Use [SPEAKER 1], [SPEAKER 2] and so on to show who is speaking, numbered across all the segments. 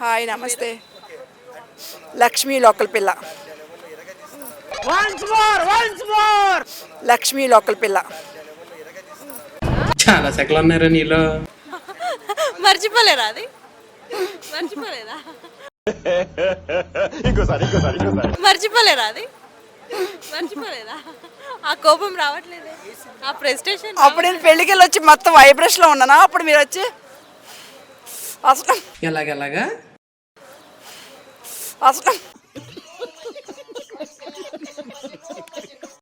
[SPEAKER 1] Hi నమస్తే. Lakshmi local పిల్ల. Lakshmi local పిల్ల.
[SPEAKER 2] చాలా సెకలు ఉన్నారా నీలో
[SPEAKER 3] మర్చిపోలేరా అది? మర్చిపోలేదా? మర్చిపోలేరా అది? మర్చిపోలేదా? ఆ కోపం రావట్లేదే. ఆ ప్రెస్టేషన్
[SPEAKER 1] అప్పుడు నేను పెళ్ళికి వెళ్ళి వచ్చి మొత్తం వైబ్రేషన్లో ఉన్నానా? అప్పుడు మీరు వచ్చి అసలు
[SPEAKER 2] ఎలాగెలాగా?
[SPEAKER 1] అసలు.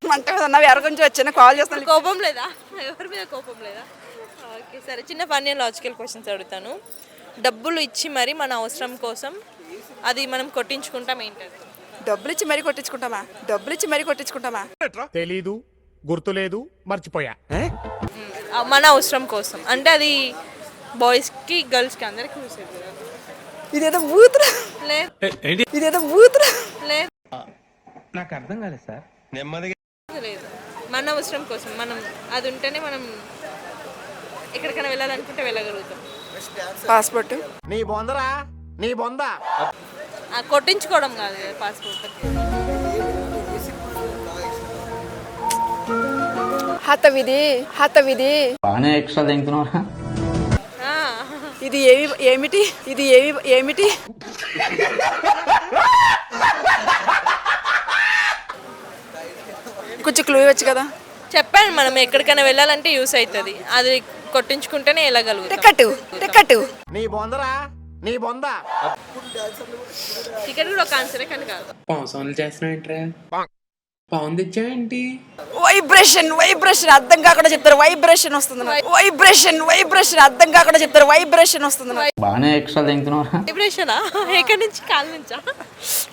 [SPEAKER 1] మంట మీద ఉన్నావు ఎవరి గురించి వచ్చాను కాల్ చేస్తాను.
[SPEAKER 3] కోపం లేదా? ఎవరి మీద కోపం లేదా? ఓకే సరే చిన్న ఫన్నీ లాజికల్ క్వశ్చన్స్ అడుగుతాను. డబ్బులు ఇచ్చి మరి మన అవసరం కోసం అది మనం కొట్టించుకుంటాం ఏంటది?
[SPEAKER 1] డబ్బులు ఇచ్చి మరీ కొట్టించుకుంటామా? డబ్బులు ఇచ్చి మరీ కొట్టించుకుంటామా?
[SPEAKER 4] తెలీదు గుర్తులేదు మర్చిపోయా.
[SPEAKER 3] ఆ, మన అవసరం కోసం. అంటే అది బాయ్స్కి గర్ల్స్కి అందరికి యూస్ అవుతుంది?
[SPEAKER 1] ఇదేదో బూతురా
[SPEAKER 3] లేదు
[SPEAKER 1] ఇదేదో బూతురా
[SPEAKER 3] లేదు
[SPEAKER 2] నాకు అర్థం కాలేదు సార్.
[SPEAKER 3] లేదు. మన అవసరం కోసం మనం అది ఉంటేనే మనం ఎక్కడికైనా వెళ్ళాలనుకుంటే వెళ్ళగలుగుతాం.
[SPEAKER 1] పాస్పోర్ట్
[SPEAKER 4] నీ బొందరా? నీ బొంద?
[SPEAKER 3] ఆ, కొట్టించుకోవడం కాదు పాస్పోర్ట్
[SPEAKER 1] హతవిధి హతవిధి.
[SPEAKER 5] బాగానే ఎక్స్ట్రా తింటున్నారా
[SPEAKER 1] ఇది ఏమి ఏమిటి? ఇది ఏమి ఏమిటి? కొంచెం క్లూ ఇవ్వచ్చు కదా?
[SPEAKER 3] చెప్పాను మనం ఎక్కడికైనా వెళ్ళాలంటే యూస్ అవుతుంది. అది కొట్టించుకుంటేనే వెళ్ళగలుగుతాం.
[SPEAKER 1] టికెట్ టికెట్
[SPEAKER 4] నీ బొందరా? నీ బొంద.
[SPEAKER 3] టికెట్ కూడా ఒక ఆన్సరే కానీ కాదు.
[SPEAKER 2] చేస్తున్నావు పావును తెచ్చావేంటి
[SPEAKER 1] వైబ్రేషన్ వైబ్రేషన్ అర్థం కాకుండా చెప్తారు. వైబ్రేషన్ వస్తుంది. వైబ్రేషన్ వైబ్రేషన్ అర్థం కాకుండా చెప్తారు. వైబ్రేషన్ వస్తుంది.
[SPEAKER 5] బాగానే ఎక్స్ట్రా తింటున్నారా
[SPEAKER 3] వైబ్రేషనా ఎక్కడి నుంచి? కాల్ నుంచా?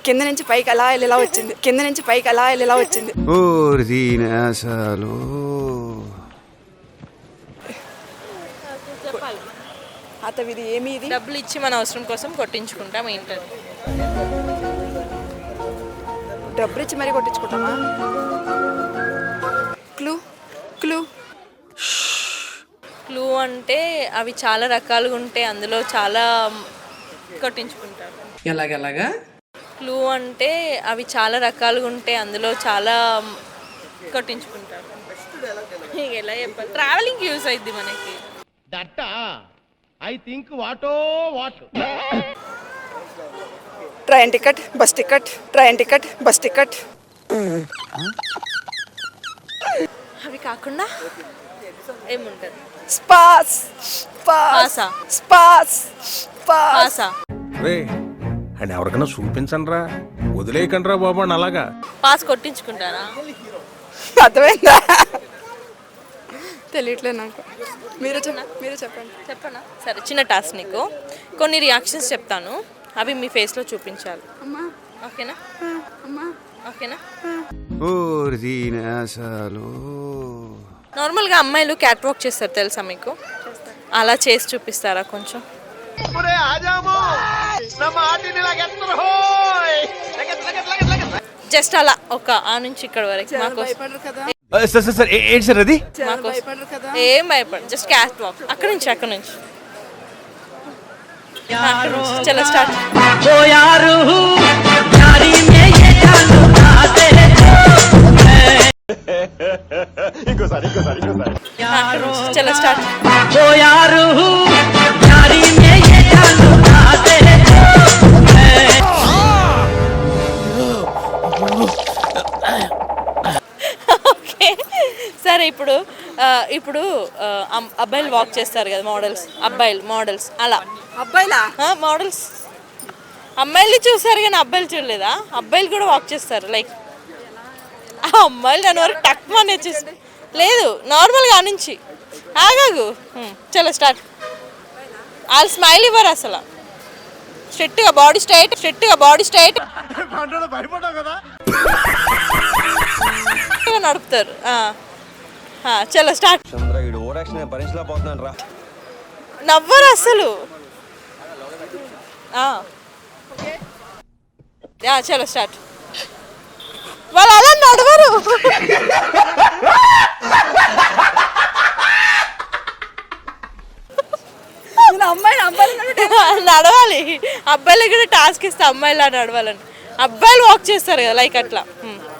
[SPEAKER 1] కింద నుంచి పైకి అలా ఇలా వచ్చింది. కింద నుంచి పైకి అలా ఇలా వచ్చింది.
[SPEAKER 6] ఓరి దీనాశాలు.
[SPEAKER 3] చెప్పాలి
[SPEAKER 1] హతవిధి ఏమి ఇది
[SPEAKER 3] డబ్బులు ఇచ్చి మన అవసరం కోసం కొట్టించుకుంటాం ఏంటది?
[SPEAKER 1] డబ్బులు ఇచ్చి మరీ కొట్టించుకుంటామా క్లూ క్లూ
[SPEAKER 3] క్లూ అంటే అవి చాలా రకాలుగా ఉంటాయి అందులో చాలా కొట్టించుకుంటారు.
[SPEAKER 2] ఎలాగెలాగా?
[SPEAKER 3] క్లూ అంటే అవి చాలా రకాలుగా ఉంటాయి అందులో చాలా కొట్టించుకుంటారు. ఎలా చెప్పాలి? ట్రావెలింగ్ యూస్ అయింది మనకి.
[SPEAKER 4] దట్ట I think వాటో what
[SPEAKER 1] train ticket bus ticket train ticket bus ticket.
[SPEAKER 3] అవి కాకుండా ఏముంటుంది?
[SPEAKER 1] స్పాస్ స్పాస్
[SPEAKER 3] పాసా?
[SPEAKER 1] స్పాస్ స్పాస్.
[SPEAKER 3] పాసా.
[SPEAKER 7] రే అండ్ ఎవరికైనా చూపించండి రా వదిలేయకండి రా బాబు అని అలాగా.
[SPEAKER 3] పాస్ కొట్టించుకుంటారా?
[SPEAKER 1] అర్థమైందా? తెలియట్లేదు నాకు. మీరు చెప్ప మీరు చెప్పండి.
[SPEAKER 3] చెప్పనా? సరే చిన్న టాస్క్ నీకు. కొన్ని రియాక్షన్స్ చెప్తాను. అవి మీ ఫేస్లో చూపించాలి.
[SPEAKER 1] అమ్మా.
[SPEAKER 3] ఓకేనా?
[SPEAKER 1] అమ్మా.
[SPEAKER 3] ఓకేనా? నార్మల్గా అమ్మాయిలు క్యాట్ వాక్ చేస్తారు తెలుసా మీకు? అలా చేసి చూపిస్తారా కొంచెం? జస్ట్ అలా ఒక ఆ నుంచి ఇక్కడ వరకు
[SPEAKER 1] భయపడరు భయపడరు
[SPEAKER 3] ఏం భయపడ జస్ట్ క్యాట్ వాక్ అక్కడ నుంచి అక్కడ నుంచి. చలో స్టార్ట్. అక్కడ నుంచి. చలో స్టార్ట్. సరే ఇప్పుడు ఇప్పుడు అబ్బాయిలు వాక్ చేస్తారు కదా మోడల్స్ అబ్బాయిలు మోడల్స్ అలా.
[SPEAKER 1] అబ్బాయిలా?
[SPEAKER 3] మోడల్స్ అమ్మాయిలు చూసారు కానీ అబ్బాయిలు చూడలేదా? అబ్బాయిలు కూడా వాక్ చేస్తారు లైక్ ఆ అమ్మాయిలు దాని వరకు టక్ మనే చేసి లేదు నార్మల్గా నుంచి ఆగాగు. చలో స్టార్ట్ వాళ్ళు స్మైల్ ఇవ్వరు అసలు. స్ట్రిక్ట్గా బాడీ స్ట్రైట్ స్ట్రిక్ట్గా బాడీ స్ట్రైట్
[SPEAKER 4] భయపడ్డావు కదా?
[SPEAKER 3] నడుపుతారు. చలో స్టార్ట్.
[SPEAKER 6] చంద్ర ఈడు ఓరాక్షన్ భరించలేకపోతున్నాను రా.
[SPEAKER 3] నవ్వరు అసలు. ఆ. యా, చలో స్టార్ట్. వాళ్ళు అలా నడవరు.
[SPEAKER 1] నేను అమ్మాయిని అబ్బాయిని
[SPEAKER 3] నడవాలి. అబ్బాయిలకి కూడా టాస్క్ ఇస్తే అమ్మాయిలా నడవాలని. అబ్బాయిలు వాక్ చేస్తారు కదా లైక్ అట్లా.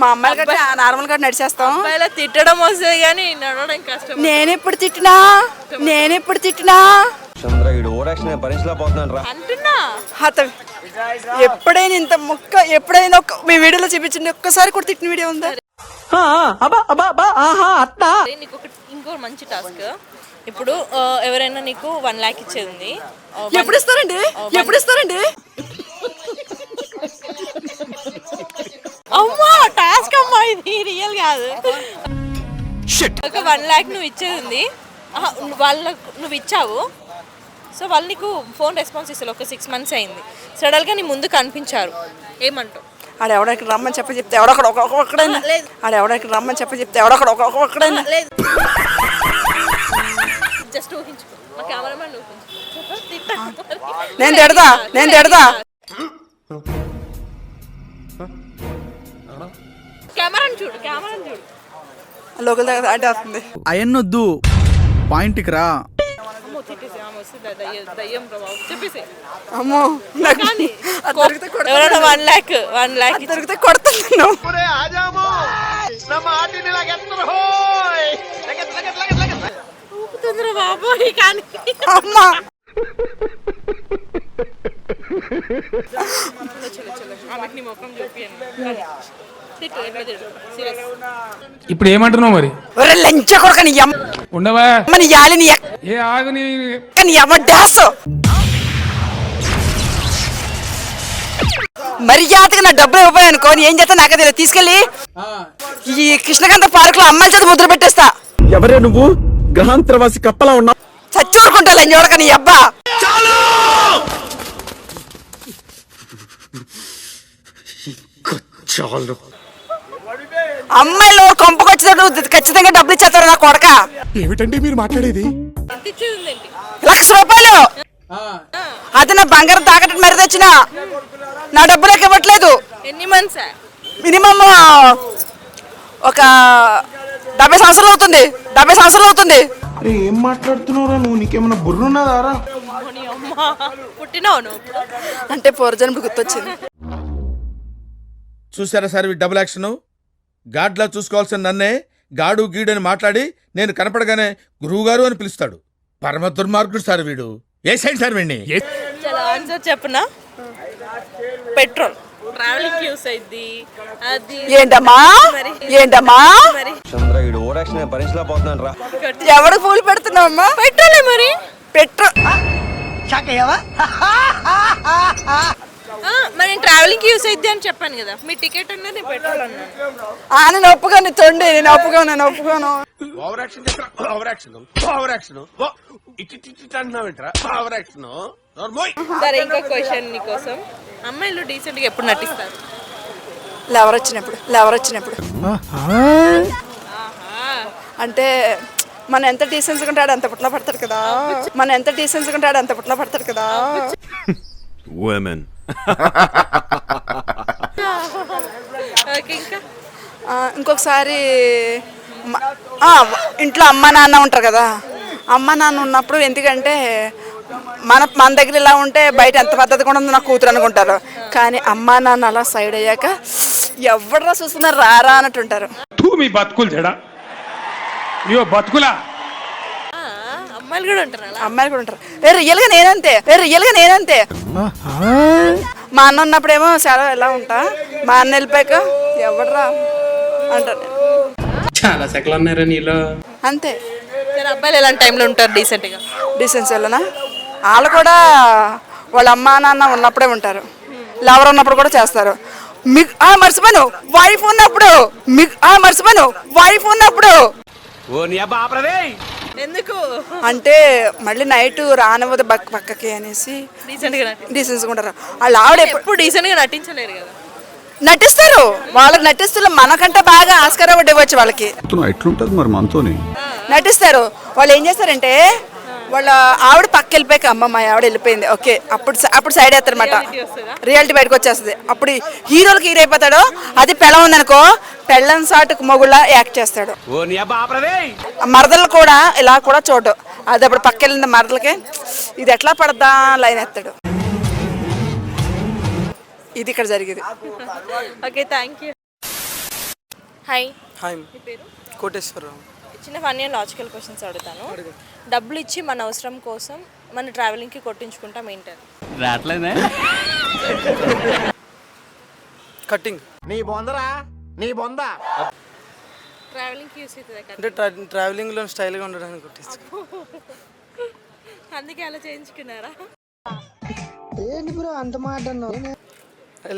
[SPEAKER 1] మా అమ్మాయిలు గట్రా నార్మల్గా నడిచేస్తాం.
[SPEAKER 3] అబ్బాయిలా తిట్టడం వస్తుంది కానీ నడవడం కష్టం.
[SPEAKER 1] తిట్టినా? నేనెప్పుడు తిట్టినా?
[SPEAKER 6] చంద్ర వీడు ఓరాక్షన్ భరించలేకపోతున్నాను రా.
[SPEAKER 3] అంటున్నా?
[SPEAKER 1] హత. ఎప్పుడైనా ఇంత ముక్క ఎప్పుడైనా ఒక్క మీ వీడియోలో చూపించండి ఒక్కసారి కూడా తిట్టిన వీడియో ఉందా?
[SPEAKER 3] నీకు ఒక ఇంకో మంచి టాస్క్. ఇప్పుడు ఆ, ఎవరైనా నీకు వన్ ల్యాక్ ఇచ్చేది. ఉంది ఆ, one-
[SPEAKER 1] ఎప్పుడు ఇస్తారండి ఎప్పుడు ఇస్తారండి
[SPEAKER 3] అమ్మా! ఇది రియల్ కాదు. ఒక వన్ ల్యాక్ నువ్వు ఇచ్చేది ఉంది. వాళ్ళకు నువ్వు ఇచ్చావు. సో వాళ్ళు నీకు ఫోన్ రెస్పాన్స్ ఇస్తారు. ఒక సిక్స్ మంత్స్ అయింది. సడన్గా నీ ముందు కనిపించారు. ఏమంటావు?
[SPEAKER 1] ఆడ ఎవడకి రమ్మని చెప్పి చెప్తే ఎవడొక్కడ ఒక్కొక్కడైనా
[SPEAKER 3] లేదు.
[SPEAKER 1] ఆడ ఎవడకి రమ్మని చెప్పి చెప్తే ఎవడొక్కడ ఒక్కొక్కడైనా
[SPEAKER 3] లేదు. జస్ట్ ఊహించుకో. మా కెమెరామెన్ ఊహించుకో. తిట్టకు మరి.
[SPEAKER 1] నేను తిడతా నేను తిడతా.
[SPEAKER 3] కెమెరాని చూడు కెమెరాని చూడు.
[SPEAKER 1] లోకల్ దగ్గర అంటే వస్తుంది.
[SPEAKER 8] అయన్నొద్దు పాయింట్కి రా.
[SPEAKER 3] అమ్మో వన్ ల్యాక్ వన్ ల్యాక్
[SPEAKER 1] అది దొరికితే కొడతాను నేను.
[SPEAKER 3] ఊపుతుందిరా బాబోయ్ కానీ.
[SPEAKER 1] అమ్మా.
[SPEAKER 3] ఆమెకి నీ ముఖం చూపియండి.
[SPEAKER 2] ఇప్పుడు ఏమంటున్నావు మరి?
[SPEAKER 1] ఒరే లంచ కొడుక నీ అమ్మ
[SPEAKER 2] ఉండవా?
[SPEAKER 1] నీ యాలి నీ ఎక్క
[SPEAKER 2] ఏ ఆగు నీ
[SPEAKER 1] నీ అమ్మ డాస్. మర్యాదగా నా డబ్బులు ఇవ్వబోయే అనుకో నీ ఏం చేస్తా నాకే తెలియదు. తీసుకెళ్ళి ఈ కృష్ణకాంత పార్క్లో అమ్మాయిల చేత ముద్ర పెట్టేస్తా.
[SPEAKER 8] ఎవరే నువ్వు? గ్రహాంతరవాసి కప్పలా ఉన్నా
[SPEAKER 1] చచ్చి ఊరుకుంటా లంచోడక నీ అబ్బా.
[SPEAKER 8] చాలు!
[SPEAKER 1] అమ్మాయిలు కొంపకొచ్చినట్టు ఖచ్చితంగా డబ్బులు ఇచ్చేస్తారు నా కొడక.
[SPEAKER 8] ఏమిటండి మీరు మాట్లాడేది?
[SPEAKER 1] లక్ష రూపాయలు? అది నా బంగారం తాకట్టు మరి తెచ్చిన. నా డబ్బులకు ఇవ్వట్లేదు.
[SPEAKER 3] ఎన్ని మంత్స్
[SPEAKER 1] మినిమం ఒక డెబ్బై సంవత్సరాలు అవుతుంది. డెబ్బై సంవత్సరాలు అవుతుంది.
[SPEAKER 8] అరే ఏం మాట్లాడుతున్నావురా నువ్వు? నీకేమైనా బుర్రున్నదారా?
[SPEAKER 3] అమ్మ పుట్టినావు నువ్వు
[SPEAKER 1] అంటే పూర్వజన్మ గుర్తొచ్చింది.
[SPEAKER 9] చూసారా సార్ డబుల్ యాక్షన్ గాడ్లా చూసుకోవాల్సిన నన్నే గాడు గీడు అని మాట్లాడి నేను కనపడగానే గురువుగారు అని పిలుస్తాడు. పరమ దుర్మార్గుడు సార్ వీడు. ఏ సైడ్ సార్ వీడిని?
[SPEAKER 3] చాలా ఆన్సర్ చెప్పనా? పెట్రోల్. ట్రావెలింగ్ యూస్ అయింది అది
[SPEAKER 1] ఏంటమ్మా?
[SPEAKER 3] మరి.
[SPEAKER 1] ఏంటమ్మా?
[SPEAKER 3] మరి
[SPEAKER 6] చంద్ర వీడు ఓరాక్షన్ భరించలేకపోతున్నాను రా.
[SPEAKER 1] ఎవరికి పూలు పెడుతున్నావమ్మా?
[SPEAKER 3] పెట్రోలే మరి. నేను ట్రావెలింగ్ యూస్ అయింది అని చెప్పాను కదా. మీ టికెట్ అన్నది నేను పెట్రోల్ అన్నాను
[SPEAKER 1] ఆ నేను ఒప్పుకోను తొండి నేను ఒప్పుకోను నేను ఒప్పుకోను.
[SPEAKER 7] Over action over action over action over action
[SPEAKER 3] సరే ఇంకో క్వశ్చన్ నీకోసం అమ్మాయిలు డీసెంట్గా ఎప్పుడు నటిస్తారు?
[SPEAKER 1] లవర్ వచ్చినప్పుడు లవర్ వచ్చినప్పుడు. అంటే మన ఎంత డీసెన్స్ ఉంటాడు అంత పుట్ల పడతాడు కదా. మన ఎంత డీసెన్స్ ఉంటాడు అంత పుట్ల పడతాడు కదా. ఆ, ఇంకొకసారి ఇంట్లో అమ్మ నాన్న ఉంటారు కదా అమ్మ నాన్న ఉన్నప్పుడు ఎందుకంటే మన మన దగ్గర ఇలా ఉంటే బయట ఎంత పద్ధతి కూడా ఉందో నా కూతురు అనుకుంటారు. కానీ అమ్మ నాన్న అలా సైడ్ అయ్యాక ఎవడరా చూస్తున్నారు రారా అన్నట్టు ఉంటారు.
[SPEAKER 2] తూ మీ బతుకులు చెడా బతుకులా?
[SPEAKER 3] అమ్మాయిలు కూడా ఉంటారు అలా?
[SPEAKER 1] అమ్మాయిలు కూడా ఉంటారు. రియల్గా నేనంతే. రియల్గా నేనంతే. మా అన్న ఉన్నప్పుడేమో చాలా ఎలా ఉంటా? మా అన్న వెళ్ళిపోయాక ఎవడరా? అంటారు.
[SPEAKER 2] చాలా సెకలు ఉన్నారా నీలో.
[SPEAKER 1] అంతే.
[SPEAKER 3] సరే అబ్బాయిలు ఎలాంటి టైంలో ఉంటారు డీసెంట్గా?
[SPEAKER 1] డీసెన్స్ వెళ్ళనా? వాళ్ళు కూడా వాళ్ళ అమ్మా నాన్న ఉన్నప్పుడే ఉంటారు. లవర్ ఉన్నప్పుడు కూడా చేస్తారు. మీకు ఆ మర్చిపోయాను. వైఫ్ ఉన్నప్పుడు. మీకు ఆ మర్చిపోయాను. వైఫ్ ఉన్నప్పుడు.
[SPEAKER 6] ఓ నీ అబ్బా ఆపరదే.
[SPEAKER 3] ఎందుకు?
[SPEAKER 10] అంటే మళ్ళీ నైట్ రానివ్వదు బక్ పక్కకి అనేసి డీసెన్స్ ఉంటారు. వాళ్ళు ఆవిడ ఎప్పుడు
[SPEAKER 3] డీసెంట్గా నటించలేరు కదా.
[SPEAKER 10] నటిస్తారు. వాళ్ళకి నటిస్తారు మనకంటే బాగా ఆస్కార్ ఇవ్వచ్చు వాళ్ళకి.
[SPEAKER 11] ఎట్లుంటది మరి మనతోని?
[SPEAKER 10] నటిస్తారు. వాళ్ళు ఏం చేస్తారంటే వాళ్ళ ఆవిడ పక్క వెళ్ళిపోయాక అమ్మ మా ఆవిడ వెళ్ళిపోయింది. ఓకే అప్పుడు స- అప్పుడు సైడ్ వేస్తారనమాట రియాలిటీ బయటకు వచ్చేస్తుంది. అప్పుడు హీరోలకి హీరో అయిపోతాడు. అది పెళ్ళం ఉందనుకో పెళ్ళం సాటుకు మొగుళ్ళ యాక్ట్ చేస్తాడు. మరదలు కూడా ఇలా కూడా చూడడు అది అప్పుడు పక్క వెళ్ళిన మరదలకి. ఇది ఎట్లా పడద్దా లైన్ ఎత్తాడు. ఇది ఇక్కడ జరిగేది.
[SPEAKER 3] Okay thank you hi
[SPEAKER 10] hi Koteswararao.
[SPEAKER 3] చిన్న ఫన్నీ లాజికల్ క్వశ్చన్స్ అడుగుతాను. డబ్బులు ఇచ్చి మన అవసరం కోసం మన ట్రావెలింగ్కి కొట్టించుకుంటాం ఏంటది?
[SPEAKER 12] రావట్లేదే?
[SPEAKER 10] కటింగ్
[SPEAKER 13] నీ బొందరా? నీ బొంద?
[SPEAKER 3] ట్రావెలింగ్కి యూస్ అవుతుంది కదా
[SPEAKER 10] అంటే ట్రా ట్రావెలింగ్లో స్టైల్గా ఉండడానికి కొట్టించు
[SPEAKER 3] అందుకే అలా చేయించుకున్నారా?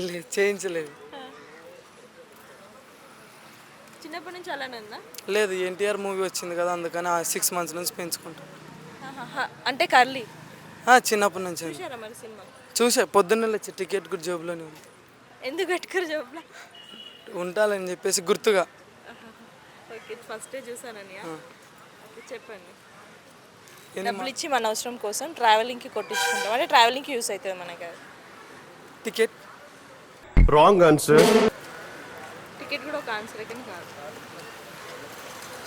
[SPEAKER 10] లేదు, చేయించలేదు.
[SPEAKER 3] చిన్నప్పటి నుంచి అలానే ఉందా?
[SPEAKER 10] లేదు ఎన్టీఆర్ మూవీ వచ్చింది కదా అందుకని ఆ సిక్స్ మంత్స్ నుంచి పెంచుకుంటాం.
[SPEAKER 3] ఆహాహా. అంటే కర్లీ?
[SPEAKER 10] ఆ, చిన్నప్పటి నుంచి.
[SPEAKER 3] చూసారా మరి సినిమా?
[SPEAKER 10] చూసా పొద్దున్నే లేచి టికెట్ కూడా జేబులోనే ఉంది.
[SPEAKER 3] ఎందుకు పెట్టుకోరు జబ్బులో
[SPEAKER 10] ఉండాలని చెప్పేసి గుర్తుగా.
[SPEAKER 3] ఓకే ఫస్టే చూసానని ఓకే, చెప్పండి. డబ్బులు ఇచ్చి మన అవసరం కోసం ట్రావెలింగ్కి కొట్టించుకుంటాం. అంటే ట్రావెలింగ్కి యూస్ అవుతుంది మనకి అది.
[SPEAKER 10] టికెట్
[SPEAKER 13] రాంగ్ ఆన్సర్
[SPEAKER 3] ఒక ఆన్సర్ కానీ కాదు.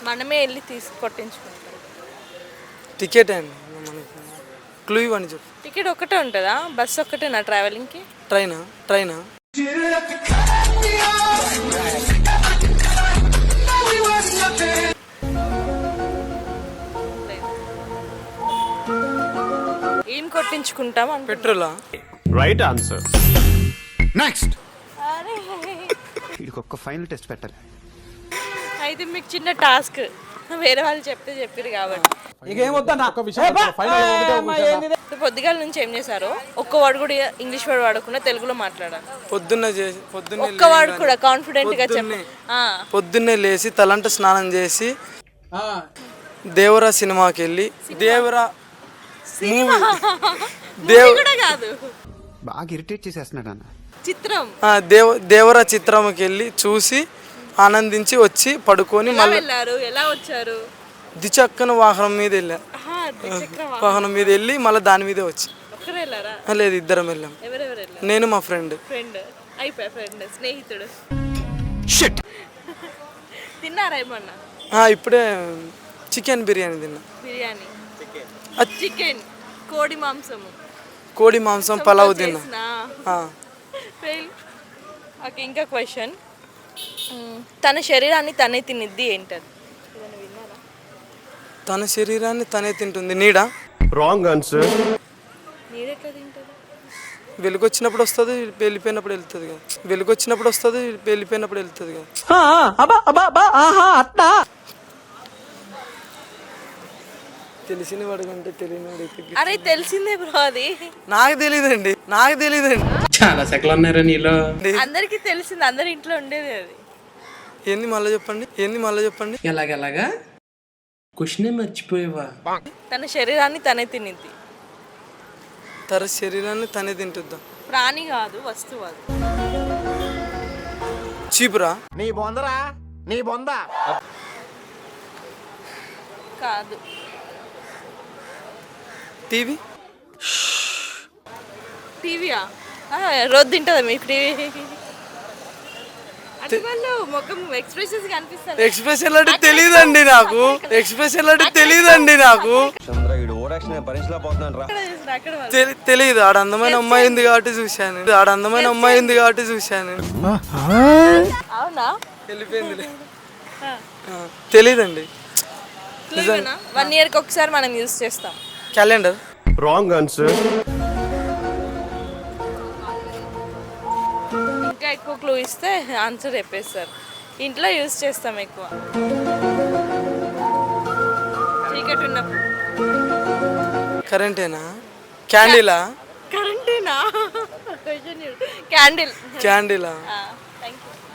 [SPEAKER 3] మనమే వెళ్ళి తీసి కొట్టించుకుంటాం.
[SPEAKER 10] టికెట్ అండి మనకి క్లూ ఇవ్వండి చెప్పు.
[SPEAKER 3] టికెట్ ఒక్కటే ఉంటుందా? బస్ ఒక్కటేనా ట్రావెలింగ్కి
[SPEAKER 10] ట్రైనా ట్రైనా
[SPEAKER 3] ఏం కొట్టించుకుంటాం
[SPEAKER 10] పెట్రోలా
[SPEAKER 13] రైట్ ఆన్సర్
[SPEAKER 11] నెక్స్ట్
[SPEAKER 14] వీడికి ఒక్క ఫైనల్ టెస్ట్ పెట్టాలి.
[SPEAKER 3] అయితే మీకు చిన్న టాస్క్. వేరే వాళ్ళు చెప్తే చెప్పారు కాబట్టి. పొద్దుగాల నుంచి ఏం చేశారు? ఒక్క వర్డ్ కూడా ఇంగ్లీష్ వర్డ్ వాడకుండా తెలుగులో మాట్లాడాలి.
[SPEAKER 10] పొద్దున్నే చేసి పొద్దున్నే
[SPEAKER 3] ఒక్క వర్డ్ కూడా కాన్ఫిడెంట్గా చెప్పి ఆ,
[SPEAKER 10] పొద్దున్నే లేచి తలంట స్నానం చేసి దేవరా సినిమాకి వెళ్ళి దేవరా మూవీ దేవ్
[SPEAKER 3] కూడా కాదు.
[SPEAKER 14] బాగా ఇరిటేట్ చేసేస్తున్నాడు అన్న.
[SPEAKER 3] చిత్రం.
[SPEAKER 10] ఆ, దేవ దేవరా చిత్రంకి వెళ్ళి చూసి ఆనందించి వచ్చి పడుకొని
[SPEAKER 3] ఎలా
[SPEAKER 10] మళ్ళీ
[SPEAKER 3] వెళ్ళారు? ఎలా వచ్చారు?
[SPEAKER 10] దిచక్కన వాహనం మీద వెళ్ళా.
[SPEAKER 3] ఆహా, ద్విచక్ర వాహనం.
[SPEAKER 10] వాహనం మీద వెళ్ళి మళ్ళీ దాని మీదే వచ్చి.
[SPEAKER 3] ఒక్కరే వెళ్ళారా?
[SPEAKER 10] ఆ, లేదు ఇద్దరం వెళ్ళాం.
[SPEAKER 3] ఎవరెవరు వెళ్ళారు?
[SPEAKER 10] నేను మా ఫ్రెండ్.
[SPEAKER 3] ఫ్రెండ్. అయిపోయా ఫ్రెండ్ స్నేహితుడు. తిన్నారా ఏమన్నా?
[SPEAKER 10] ఇప్పుడే చికెన్ బిర్యానీ తిన్నా.
[SPEAKER 3] బిర్యానీ. చికెన్ కోడి మాంసము.
[SPEAKER 10] కోడి మాంసం పలావ్ తిన్నా.
[SPEAKER 3] ఫెయిల్ ఓకే ఇంకా క్వశ్చన్ తన శరీరాన్ని తనే తినిద్ది ఏంటది?
[SPEAKER 10] తన శరీరాన్ని తనే తింటుంది. నీడ?
[SPEAKER 13] రాంగ్ ఆన్సర్
[SPEAKER 10] వెలుగొచ్చినప్పుడు వస్తుంది వెళ్ళిపోయినప్పుడు వెళ్తుంది కదా. వెలుగొచ్చినప్పుడు వస్తుంది వెళ్ళిపోయినప్పుడు వెళ్తుంది కదా. తెలిసిన వాడు కంటే తెలియని వాడు
[SPEAKER 3] అరే తెలిసిందే బ్రో అది.
[SPEAKER 10] నాకు తెలియదండి నాకు తెలియదండి
[SPEAKER 2] చాలా సెకలు ఉన్నారా నీలో
[SPEAKER 3] అందరికీ తెలిసింది అందరి ఇంట్లో ఉండేది అది.
[SPEAKER 10] ఏంది మళ్ళీ చెప్పండి ఏంది మళ్ళీ చెప్పండి?
[SPEAKER 2] ఎలాగెలాగా? క్వశ్చనే మర్చిపోయావా?
[SPEAKER 3] తన శరీరాన్ని తనే తినిద్ది.
[SPEAKER 10] తన శరీరాన్ని తనే తింటుందా
[SPEAKER 3] ప్రాణి కాదు వస్తువు అది.
[SPEAKER 10] చీపురా?
[SPEAKER 13] నీ బొందరా? నీ బొంద?
[SPEAKER 3] కాదు.
[SPEAKER 10] టీవీ?
[SPEAKER 3] టీవీయా? రోజు తింటుందా మీకు టీవీ?
[SPEAKER 10] ఎక్స్ప్రెషన్ అంటే తెలియదండి నాకు. ఎక్స్ప్రెషన్ అంటే తెలియదండి నాకు.
[SPEAKER 14] చంద్ర వీడు ఓరాక్షన్ భరించలేకపోతున్నాను రా.
[SPEAKER 3] అక్కడ చూసిన అక్కడ వాళ్ళు.
[SPEAKER 10] తెలి- తెలియదు ఆడ అందమైన అమ్మాయి ఉంది కాబట్టి చూశాను. ఆడ అందమైన అమ్మాయి ఉంది కాబట్టి చూశాను.
[SPEAKER 3] అవునా?
[SPEAKER 10] వెళ్ళిపోయింది తెలియదండి
[SPEAKER 3] వన్ ఇయర్కి ఒకసారి మనం యూజ్ చేస్తాం.
[SPEAKER 10] క్యాలెండర్
[SPEAKER 13] రాంగ్ ఆన్సర్
[SPEAKER 3] ఇంకా ఎక్కువ క్లూ ఇస్తే ఆన్సర్ చెప్పేస్తారు ఇంట్లో యూజ్ చేస్తాం ఎక్కువ. చీకటి ఉన్నప్పుడు.
[SPEAKER 10] కరెంటేనా క్యాండిలా
[SPEAKER 3] కరెంటేనా క్యాండిల్
[SPEAKER 10] క్యాండిలా.